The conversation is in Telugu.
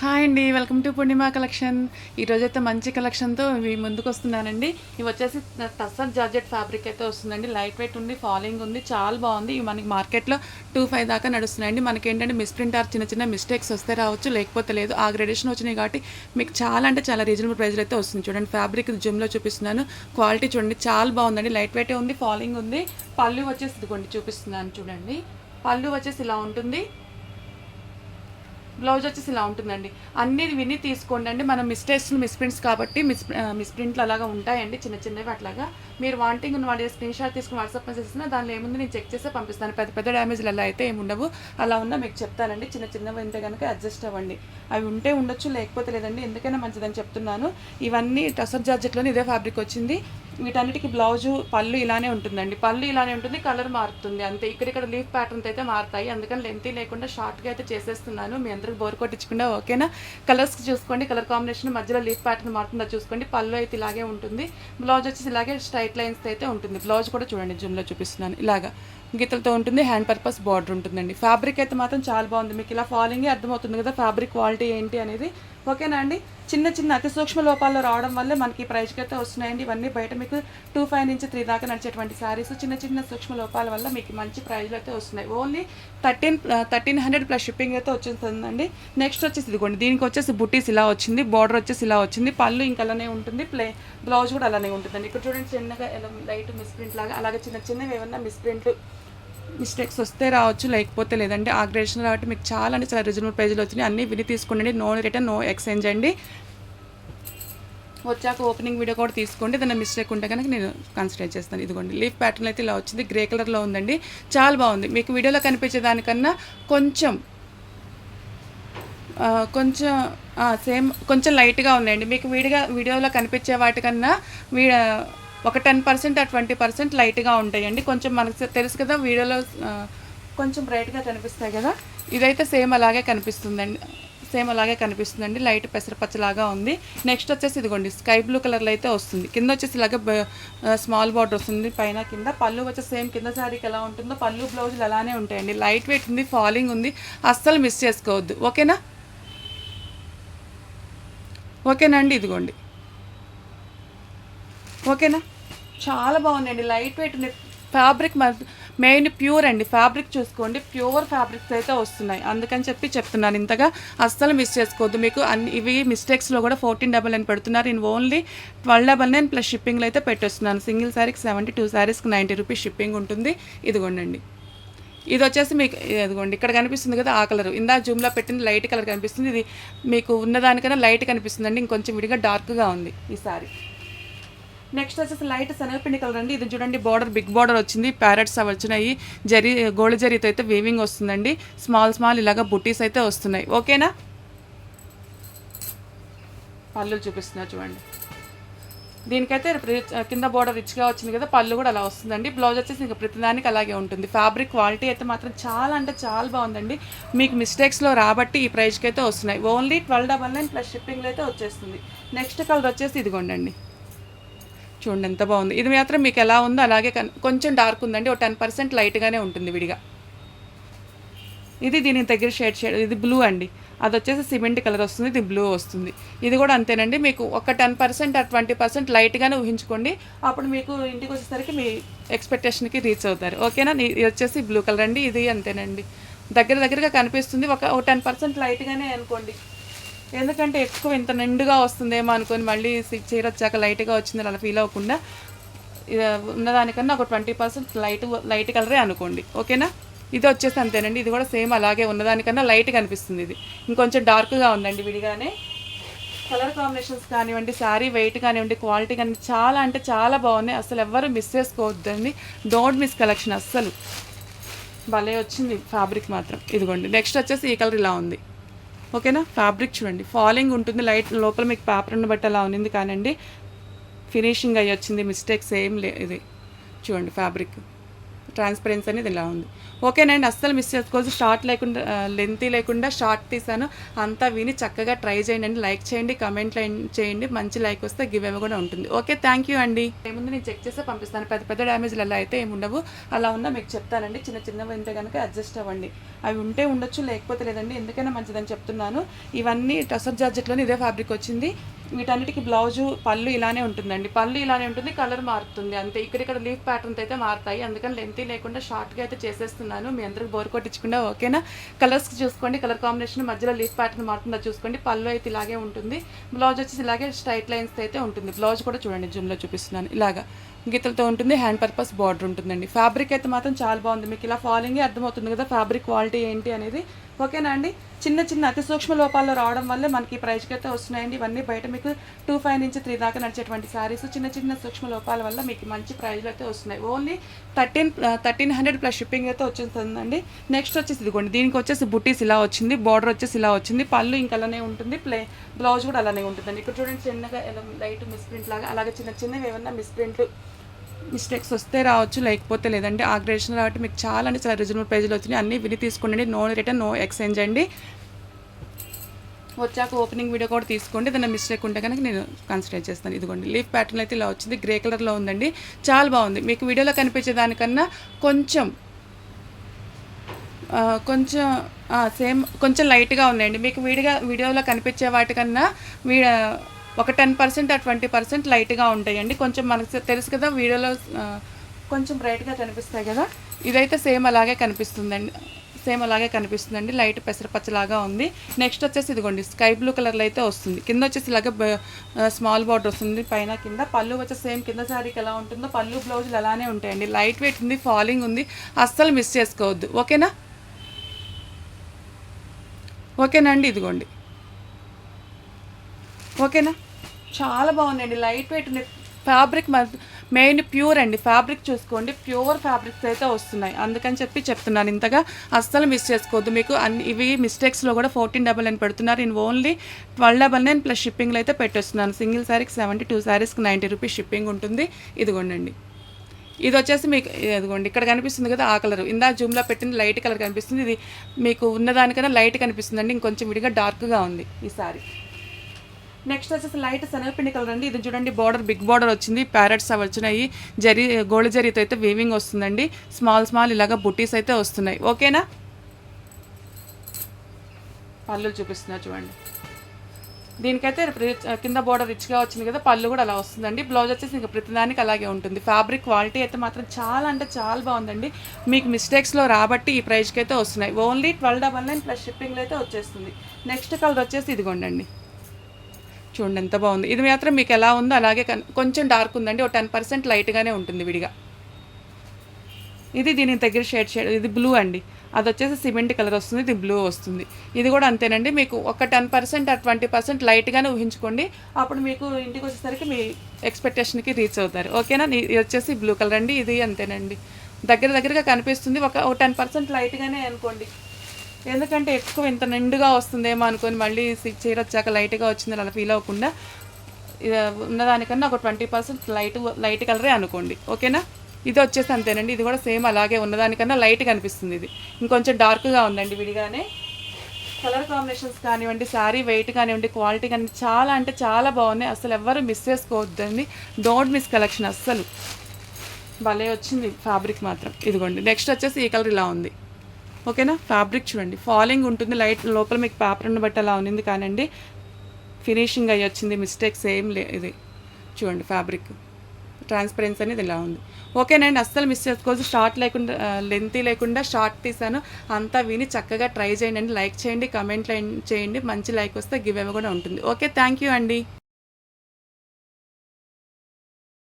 హాయ్ అండి వెల్కమ్ టు పూర్ణిమ కలెక్షన్. ఈరోజు అయితే మంచి కలెక్షన్తో మీ ముందుకు వస్తున్నానండి ఇవి వచ్చేసి టస్సర్ జార్జెట్ ఫ్యాబ్రిక్ అయితే వస్తుందండి. లైట్ వెయిట్ ఉంది ఫాలింగ్ ఉంది చాలా బాగుంది. ఇవి మనకి మార్కెట్లో టూ ఫైవ్ దాకా నడుస్తున్నాయండి. మనకి ఏంటంటే మిస్ప్రింట్ ఆర్ చిన్న చిన్న మిస్టేక్స్ వస్తే రావచ్చు లేకపోతే లేదు. ఆ గ్రేడేషన్ వచ్చినాయి కాబట్టి మీకు చాలా అంటే చాలా రీజనబుల్ ప్రైస్లో అయితే వస్తుంది. చూడండి ఫ్యాబ్రిక్ జిమ్లో చూపిస్తున్నాను. క్వాలిటీ చూడండి చాలా బాగుందండి. లైట్ వెయిట్ ఉంది ఫాలింగ్ ఉంది. పళ్ళు వచ్చేసి ఇదిగోండి చూపిస్తున్నాను చూడండి. పళ్ళు వచ్చేసి ఇలా ఉంటుంది. బ్లౌజ్ వచ్చేసి ఇలా ఉంటుందండి. అన్ని విని తీసుకోండి అండి. మనం మిస్టేక్స్ మిస్ప్రింట్స్ కాబట్టి మిస్ మిస్ప్రింట్లు అలాగా ఉంటాయండి చిన్న చిన్నవి అట్లాగా. మీరు వాంటింగ్ ఉన్న వాడి స్క్రీన్ షాట్ తీసుకుని వాట్సాప్ చేసిన దానిలో ఏముంది నేను చెక్ చేస్తే పంపిస్తాను. పెద్ద పెద్ద డ్యామేజ్లు అలా అయితే ఏమి ఉండవు అలా ఉన్నా మీకు చెప్తానండి. చిన్న చిన్నవి ఉంటే కనుక అడ్జస్ట్ అవ్వండి. అవి ఉంటే ఉండొచ్చు లేకపోతే లేదండి. ఎందుకైనా మంచిదని చెప్తున్నాను. ఇవన్నీ టసర్ జార్జెట్లోనే ఇదే ఫ్యాబ్రిక్ వచ్చింది. వీటన్నిటికి బ్లౌజు పళ్ళు ఇలానే ఉంటుందండి. పళ్ళు ఇలానే ఉంటుంది కలర్ మారుతుంది. అంతే ఇక్కడిక్కడ లీఫ్ ప్యాటర్న్ అయితే మారుతాయి. అందుకని లెంతీ లేకుండా షార్ట్గా అయితే చేసేస్తున్నాను. మీ అందరికి బోర్ కొట్టించకుండా ఓకేనా? కలర్స్ చూసుకోండి కలర్ కాంబినేషన్ మధ్యలో లీఫ్ ప్యాటర్న్ మారుతుందో చూసుకోండి. పళ్ళు అయితే ఇలాగే ఉంటుంది. బ్లౌజ్ వచ్చేసి ఇలాగే స్ట్రైట్ లైన్స్ అయితే ఉంటుంది. బ్లౌజ్ కూడా చూడండి జూమ్లో చూపిస్తున్నాను. ఇలాగా గీతలతో ఉంటుంది హ్యాండ్ పర్పస్ బార్డర్ ఉంటుందండి. ఫ్యాబ్రిక్ అయితే మాత్రం చాలా బాగుంది. మీకు ఇలా ఫాలోయింగే అర్థమవుతుంది కదా ఫ్యాబ్రిక్ క్వాలిటీ ఏంటి అనేది ఓకేనా అండి? చిన్న చిన్న అతి సూక్ష్మ లోపాల్లో రావడం వల్లే మనకి ఈ అయితే వస్తున్నాయండి. ఇవన్నీ బయట మీకు టూ ఫైవ్ నుంచి త్రీ దాకా నడిచేటువంటి శారీస్. చిన్న చిన్న సూక్ష్మ లోపాల వల్ల మీకు మంచి ప్రైజ్లు అయితే వస్తున్నాయి. Only thirteen thirteen hundred plus shipping అయితే వచ్చేస్తుందండి. నెక్స్ట్ వచ్చేసి ఇదిగోండి. దీనికి వచ్చేసి బుటీస్ ఇలా వచ్చింది. బార్డర్ వచ్చేసి ఇలా వచ్చింది. పళ్ళు ఇంకా అలానే ఉంటుంది. ప్లే బ్లౌజ్ కూడా అలానే ఉంటుందండి. ఇక్కడ చూడండి చిన్నగా ఎలా లైట్ మిస్ప్రింట్ లాగా అలాగే చిన్న చిన్నవి ఏమన్నా మిస్ప్రింట్లు మిస్టేక్స్ వస్తే రావచ్చు లేకపోతే లేదండి ఆ గ్రేషన్ కాబట్టి మీకు చాలా అంటే చాలా రిజనబుల్ ప్రైజ్లో వచ్చినాయి. అన్నీ విని తీసుకోండి. నో రిటర్న్ నో ఎక్స్చేంజ్ అండి. వచ్చాక ఓపెనింగ్ వీడియో కూడా తీసుకోండి. ఏదైనా మిస్టేక్ ఉంటే కనుక నేను కన్సిడర్ చేస్తాను. ఇదిగోండి. లీఫ్ ప్యాటర్న్ అయితే ఇలా వచ్చింది. గ్రే కలర్లో ఉందండి. చాలా బాగుంది. మీకు వీడియోలో కనిపించే దానికన్నా కొంచెం కొంచెం సేమ్ కొంచెం లైట్గా ఉందండి. మీకు వీడిగా వీడియోలో కనిపించే వాటికన్నా వీ ఒక టెన్ పర్సెంట్ ఆ ట్వంటీ పర్సెంట్ లైట్గా ఉంటాయండి. కొంచెం మనకు తెలుసు కదా వీడియోలో కొంచెం బ్రైట్గా కనిపిస్తాయి కదా. ఇదైతే సేమ్ అలాగే కనిపిస్తుందండి. సేమ్ అలాగే కనిపిస్తుందండి. లైట్ పెసరపచ్చలాగా ఉంది. నెక్స్ట్ వచ్చేసి ఇదిగోండి స్కై బ్లూ కలర్లో అయితే వస్తుంది. కింద వచ్చేసి ఇలాగే స్మాల్ బార్డర్ వస్తుంది పైన కింద. పళ్ళు వచ్చేసి సేమ్ కింద శారీకి ఎలా ఉంటుందో పళ్ళు బ్లౌజులు అలానే ఉంటాయండి. లైట్ వెయిట్ ఉంది ఫాలింగ్ ఉంది. అస్సలు మిస్ చేసుకోవద్దు. ఓకేనా? ఓకేనా అండి ఇదిగోండి. ఓకేనా? చాలా బాగుందండి లైట్ వెయిట్ ఉంది. ఫ్యాబ్రిక్ మెయిన్ ప్యూర్ అండి. ఫ్యాబ్రిక్ చూసుకోండి. ప్యూర్ ఫ్యాబ్రిక్స్ అయితే వస్తున్నాయి. అందుకని చెప్పి చెప్తున్నాను ఇంతగా. అస్సలు మిస్ చేసుకోవద్దు. మీకు అన్ని ఇవి మిస్టేక్స్లో కూడా ఫోర్టీన్ డబల్ అని పెడుతున్నారు. నేను only twelve double nine plus షిప్పింగ్లో అయితే పెట్టేస్తున్నాను. సింగిల్ శారీకి సెవెంటీ టూ శారీస్కి నైంటీ రూపీస్ షిప్పింగ్ ఉంటుంది. ఇదిగోండి ఇది వచ్చేసి మీకు ఇదిగోండి. ఇక్కడ కనిపిస్తుంది కదా ఆ కలర్ ఇందా జూమ్లో పెట్టింది లైట్ కలర్ కనిపిస్తుంది. ఇది మీకు ఉన్నదానికన్నా లైట్ కనిపిస్తుందండి. ఇంకొంచెం విడిగా డార్క్గా ఉంది ఈ సారీ నెక్స్ట్ వచ్చేసి లైట్ శనగపిండి కలర్ అండి. ఇది చూడండి బార్డర్ బిగ్ బార్డర్ వచ్చింది. ప్యారెట్స్ అవి వచ్చినాయి. జరీ గోల్డ్ జరీతో అయితే వీవింగ్ వస్తుందండి. స్మాల్ స్మాల్ ఇలాగా బుట్టీస్ అయితే వస్తున్నాయి. ఓకేనా పళ్ళు చూపిస్తున్నా చూడండి. దీనికైతే కింద బోర్డర్ రిచ్గా వచ్చింది కదా పళ్ళు కూడా అలా వస్తుందండి. బ్లౌజ్ వచ్చేసి ఇంకా ప్రతిదానికి అలాగే ఉంటుంది. ఫ్యాబ్రిక్ క్వాలిటీ అయితే మాత్రం చాలా అంటే చాలా బాగుందండి. మీకు మిస్టేక్స్లో రాబట్టి ఈ ప్రైస్కి అయితే వస్తున్నాయి. Only twelve double nine plus షిప్పింగ్లో అయితే వచ్చేస్తుంది. నెక్స్ట్ కలర్ వచ్చేసి ఇదిగోండి చూడండి ఎంత బాగుంది. ఇది మాత్రం మీకు ఎలా ఉందో అలాగే కొంచెం డార్క్ ఉందండి ఒక టెన్ పర్సెంట్ లైట్గానే ఉంటుంది విడిగా. ఇది దీని దగ్గర షేడ్ షేడ్ ఇది బ్లూ అండి. అది వచ్చేసి సిమెంట్ కలర్ వస్తుంది ఇది బ్లూ వస్తుంది. ఇది కూడా అంతేనండి మీకు ఒక టెన్ పర్సెంట్ ఆ ట్వంటీ పర్సెంట్ లైట్గానే ఊహించుకోండి. అప్పుడు మీకు ఇంటికి వచ్చేసరికి మీ ఎక్స్పెక్టేషన్కి రీచ్ అవుతారు. ఓకేనా? ఇది వచ్చేసి బ్లూ కలర్ అండి ఇది అంతేనండి. దగ్గర దగ్గరగా కనిపిస్తుంది ఒక టెన్ పర్సెంట్ లైట్గానే అనుకోండి. ఎందుకంటే ఎక్కువ ఇంత నిండుగా వస్తుందేమో అనుకొని మళ్ళీ చీర వచ్చాక లైట్గా వచ్చింది అలా ఫీల్ అవ్వకుండా ఉన్నదానికన్నా ఒక ట్వంటీ పర్సెంట్ లైట్ లైట్ కలరే అనుకోండి. ఓకేనా ఇది వచ్చేసి అంతేనండి. ఇది కూడా సేమ్ అలాగే ఉన్నదానికన్నా లైట్ కనిపిస్తుంది ఇది. ఇంకొంచెం డార్క్గా ఉందండి విడిగానే. కలర్ కాంబినేషన్స్ కానివ్వండి శారీ వెయిట్ కానివ్వండి క్వాలిటీ కానీ చాలా అంటే చాలా బాగున్నాయి. అసలు ఎవ్వరు మిస్ చేసుకోవద్దండి. డోంట్ మిస్ కలెక్షన్ అస్సలు. భలే వచ్చింది ఫ్యాబ్రిక్ మాత్రం. ఇదిగోండి. నెక్స్ట్ వచ్చేసి ఈ కలర్ ఇలా ఉంది. ఓకేనా? ఫ్యాబ్రిక్ చూడండి. ఫాలింగ్ ఉంటుంది లైట్ లోపల మీకు పేపర్ని బట్టి అలా ఉన్నింది కానండి. ఫినిషింగ్ అయ్యి వచ్చింది మిస్టేక్స్ ఏం లే ఇది. చూడండి ఫ్యాబ్రిక్. ట్రాన్స్పరెన్సీ అనేది ఇలా ఉంది. ఓకేనండి అస్సలు మిస్ చేసుకోవచ్చు షార్ట్ లేకుండా లెంతీ లేకుండా షార్ట్ తీసాను. అంతా విని చక్కగా ట్రై చేయండి అండి. లైక్ చేయండి కమెంట్ చేయండి. మంచి లైక్ వస్తే గివ్ ఏమో కూడా ఉంటుంది. ఓకే థ్యాంక్ యూ అండి. ఏముంది నేను చెక్ చేస్తే పంపిస్తాను. పెద్ద పెద్ద డ్యామేజ్లు అలా అయితే ఏమి ఉండవు అలా ఉన్నా మీకు చెప్తానండి. చిన్న చిన్నవి ఉంటే కనుక అడ్జస్ట్ అవ్వండి. అవి ఉంటే ఉండొచ్చు లేకపోతే లేదండి. ఎందుకైనా మంచిదని చెప్తున్నాను. ఇవన్నీ టసర్ జార్జెట్లోనే ఇదే ఫ్యాబ్రిక్ వచ్చింది. వీటన్నిటికీ బ్లౌజు పళ్ళు ఇలానే ఉంటుందండి. పళ్ళు ఇలానే ఉంటుంది కలర్ మారుతుంది. అంతే. ఇక్కడ ఇక్కడ లీఫ్ ప్యాటర్న్స్ అయితే మారుతాయి. అందుకని లెంతీ లేకుండా షార్ట్గా అయితే చేసేస్తున్నాను. మీ అందరికి బోర్ కొట్టించకుండా ఓకేనా? కలర్స్ చూసుకోండి. కలర్ కాంబినేషన్ మధ్యలో లీఫ్ ప్యాటర్న్ మారుతుందో చూసుకోండి. పళ్ళు అయితే ఇలాగే ఉంటుంది. బ్లౌజ్ వచ్చేసి ఇలాగే స్ట్రైట్ లైన్స్ అయితే ఉంటుంది. బ్లౌజ్ కూడా చూడండి జూమ్లో చూపిస్తున్నాను. ఇలాగా. గీతలతో ఉంటుంది హ్యాండ్ పర్పస్ బార్డర్ ఉంటుందండి. ఫ్యాబ్రిక్ అయితే మాత్రం చాలా బాగుంది. మీకు ఇలా ఫాలోయింగే అర్థమవుతుంది కదా ఫ్యాబ్రిక్ క్వాలిటీ ఏంటి అనేది. ఓకేనా అండి? చిన్న చిన్న అతి సూక్ష్మ లోపాల్లో రావడం వల్లే మనకి ఈ ప్రైస్కి అయితే వస్తున్నాయండి. ఇవన్నీ బయట మీకు టూ ఫైవ్ నుంచి త్రీ దాకా నడిచేటువంటి శారీస్ చిన్న చిన్న సూక్ష్మ లోపాల వల్ల మీకు మంచి ప్రైజ్లు అయితే వస్తున్నాయి. Only thirteen thirteen hundred plus shipping అయితే వచ్చేస్తుందండి. నెక్స్ట్ వచ్చేసి ఇదిగోండి. దీనికి వచ్చేసి బుటీస్ ఇలా వచ్చింది. బార్డర్ వచ్చేసి ఇలా వచ్చింది. పళ్ళు ఇంకా అలానే ఉంటుంది. ప్లే బ్లౌజ్ కూడా అలానే ఉంటుందండి. ఇక్కడ చూడండి చిన్నగా లైట్ లైట్ మిస్ప్రింట్ లాగా అలాగే చిన్న చిన్నవి ఏమన్నా మిస్ప్రింట్లు మిస్టేక్స్ వస్తే రావచ్చు లేకపోతే లేదండి. ఆ గ్రేషన్ కాబట్టి మీకు చాలా అంటే చాలా రీజనబుల్ ప్రైజ్లో వచ్చినాయి. అన్నీ విని తీసుకోండి. నో రిటర్న్ నో ఎక్స్చేంజ్ అండి. వచ్చాక ఓపెనింగ్ వీడియో కూడా తీసుకోండి. ఏదైనా మిస్టేక్ ఉంటే కనుక నేను కన్సిడర్ చేస్తాను. ఇదిగోండి. లీఫ్ ప్యాటర్న్ అయితే ఇలా వచ్చింది. గ్రే కలర్లో ఉందండి. చాలా బాగుంది. మీకు వీడియోలో కనిపించే దానికన్నా కొంచెం కొంచెం సేమ్ కొంచెం లైట్గా ఉన్నాయండి. మీకు వీడిగా వీడియోలో కనిపించే వాటికన్నా వీడ ఒక టెన్ పర్సెంట్ ఆ ట్వంటీ పర్సెంట్ లైట్గా ఉంటాయండి. కొంచెం మనకు తెలుసు కదా వీడియోలో కొంచెం బ్రైట్గా కనిపిస్తాయి కదా? ఇదైతే సేమ్ అలాగే కనిపిస్తుందండి. సేమ్ అలాగే కనిపిస్తుందండి. లైట్ పెసరపచ్చలాగా ఉంది. నెక్స్ట్ వచ్చేసి ఇదిగోండి స్కై బ్లూ కలర్లో అయితే వస్తుంది. కింద వచ్చేసి ఇలాగే స్మాల్ బార్డర్ వస్తుంది పైన కింద. పళ్ళు వచ్చేసి సేమ్ కింద శారీకి ఎలా ఉంటుందో పళ్ళు బ్లౌజులు అలానే ఉంటాయండి. లైట్ వెయిట్ ఉంది ఫాలింగ్ ఉంది. అస్సలు మిస్ చేసుకోవద్దు. ఓకేనా? ఓకేనా అండి ఇదిగోండి. ఓకేనా? చాలా బాగుందండి లైట్ వెయిట్ ఉంది ఫ్యాబ్రిక్ మెయిన్ ప్యూర్ అండి. ఫ్యాబ్రిక్ చూసుకోండి. ప్యూర్ ఫ్యాబ్రిక్స్ అయితే వస్తున్నాయి. అందుకని చెప్పి చెప్తున్నాను ఇంతగా. అస్సలు మిస్ చేసుకోవద్దు. మీకు అన్ని ఇవి మిస్టేక్స్లో కూడా ఫోర్టీన్ డబల్ నైన్ పెడుతున్నారు. నేను only twelve double nine plus షిప్పింగ్లో అయితే పెట్టేస్తున్నాను. సింగిల్ శారీకి సెవెంటీ టూ శారీస్కి నైంటీ రూపీస్ షిప్పింగ్ ఉంటుంది. ఇదిగోండి ఇది వచ్చేసి మీకు ఇదిగోండి. ఇక్కడ కనిపిస్తుంది కదా ఆ కలర్. ఇందా జూమ్లో పెట్టింది లైట్ కలర్ కనిపిస్తుంది. ఇది మీకు ఉన్నదానికన్నా లైట్ కనిపిస్తుంది అండి ఇంకొంచెం విడిగా డార్క్గా ఉంది ఈ సారీ నెక్స్ట్ వచ్చేసి లైట్ శనగపిండి కలర్ అండి. ఇది చూడండి బార్డర్ బిగ్ బార్డర్ వచ్చింది. ప్యారెట్స్ అవి వచ్చినాయి. జరీ గోల్డ్ జరీతో అయితే వీవింగ్ వస్తుందండి. స్మాల్ స్మాల్ ఇలాగా బుటీస్ అయితే వస్తున్నాయి. ఓకేనా పళ్ళు చూపిస్తున్నా చూడండి. దీనికైతే కింద బోర్డర్ రిచ్గా వచ్చింది కదా పళ్ళు కూడా అలా వస్తుందండి. బ్లౌజ్ వచ్చేసి ఇంకా ప్రతిదానికి అలాగే ఉంటుంది. ఫ్యాబ్రిక్ క్వాలిటీ అయితే మాత్రం చాలా అంటే చాలా బాగుందండి. మీకు మిస్టేక్స్లో రాబట్టి ఈ ప్రైస్కి అయితే వస్తున్నాయి. Only twelve double nine plus షిప్పింగ్లో అయితే వచ్చేస్తుంది. నెక్స్ట్ కలర్ వచ్చేసి ఇదిగోండి చూడండి ఎంత బాగుంది. ఇది మాత్రం మీకు ఎలా ఉందో అలాగే కొంచెం డార్క్ ఉందండి. ఒక టెన్ పర్సెంట్ లైట్గానే ఉంటుంది విడిగా. ఇది దీని దగ్గర షేడ్ షేడ్ ఇది బ్లూ అండి. అది వచ్చేసి సిమెంట్ కలర్ వస్తుంది ఇది బ్లూ వస్తుంది. ఇది కూడా అంతేనండి. మీకు ఒక టెన్ పర్సెంట్ ఆ ట్వంటీ పర్సెంట్ లైట్గానే ఊహించుకోండి. అప్పుడు మీకు ఇంటికి వచ్చేసరికి మీ ఎక్స్పెక్టేషన్కి రీచ్ అవుతారు. ఓకేనా? ఇది వచ్చేసి బ్లూ కలర్ అండి. ఇది అంతేనండి. దగ్గర దగ్గరగా కనిపిస్తుంది. ఒక టెన్ పర్సెంట్ లైట్గానే అనుకోండి. ఎందుకంటే ఎక్కువ ఇంత నిండుగా వస్తుందేమో అనుకొని మళ్ళీ సి- చీర వచ్చాక లైట్గా వచ్చిందని అలా ఫీల్ అవ్వకుండా ఉన్నదానికన్నా ఒక ట్వంటీ పర్సెంట్ లైట్ లైట్ కలరే అనుకోండి. ఓకేనా? ఇది వచ్చేసి అంతేనండి. ఇది కూడా సేమ్ అలాగే ఉన్నదానికన్నా లైట్ కనిపిస్తుంది ఇది. ఇంకొంచెం డార్క్గా ఉందండి విడిగానే. కలర్ కాంబినేషన్స్ కానివ్వండి శారీ వెయిట్ కానివ్వండి క్వాలిటీ కానీ చాలా అంటే చాలా బాగున్నాయి. అసలు ఎవ్వరు మిస్ చేసుకోవద్దండి. డోంట్ మిస్ కలెక్షన్ అస్సలు. భలే వచ్చింది ఫ్యాబ్రిక్ మాత్రం. ఇదిగోండి. నెక్స్ట్ వచ్చేసి ఈ కలర్ ఇలా ఉంది. ఓకేనా? ఫ్యాబ్రిక్ చూడండి. ఫాలింగ్ ఉంటుంది. లైట్ లోపల మీకు పేపర్ని బట్టి అలా ఉంది కానండి. ఫినిషింగ్ అయ్యి వచ్చింది. మిస్టేక్స్ ఏం లే ఇది. చూడండి ఫ్యాబ్రిక్ ట్రాన్స్పరెన్సీ అనేది ఇలా ఉంది. ఓకేనండి అస్సలు మిస్ చేసుకోవచ్చు షార్ట్ లేకుండా లెంతీ లేకుండా షార్ట్ తీసాను అంతా విని చక్కగా ట్రై చేయండి లైక్ చేయండి. కమెంట్ చేయండి. మంచి లైక్ వస్తే గివ్ కూడా ఉంటుంది. ఓకే థ్యాంక్ యూ అండి.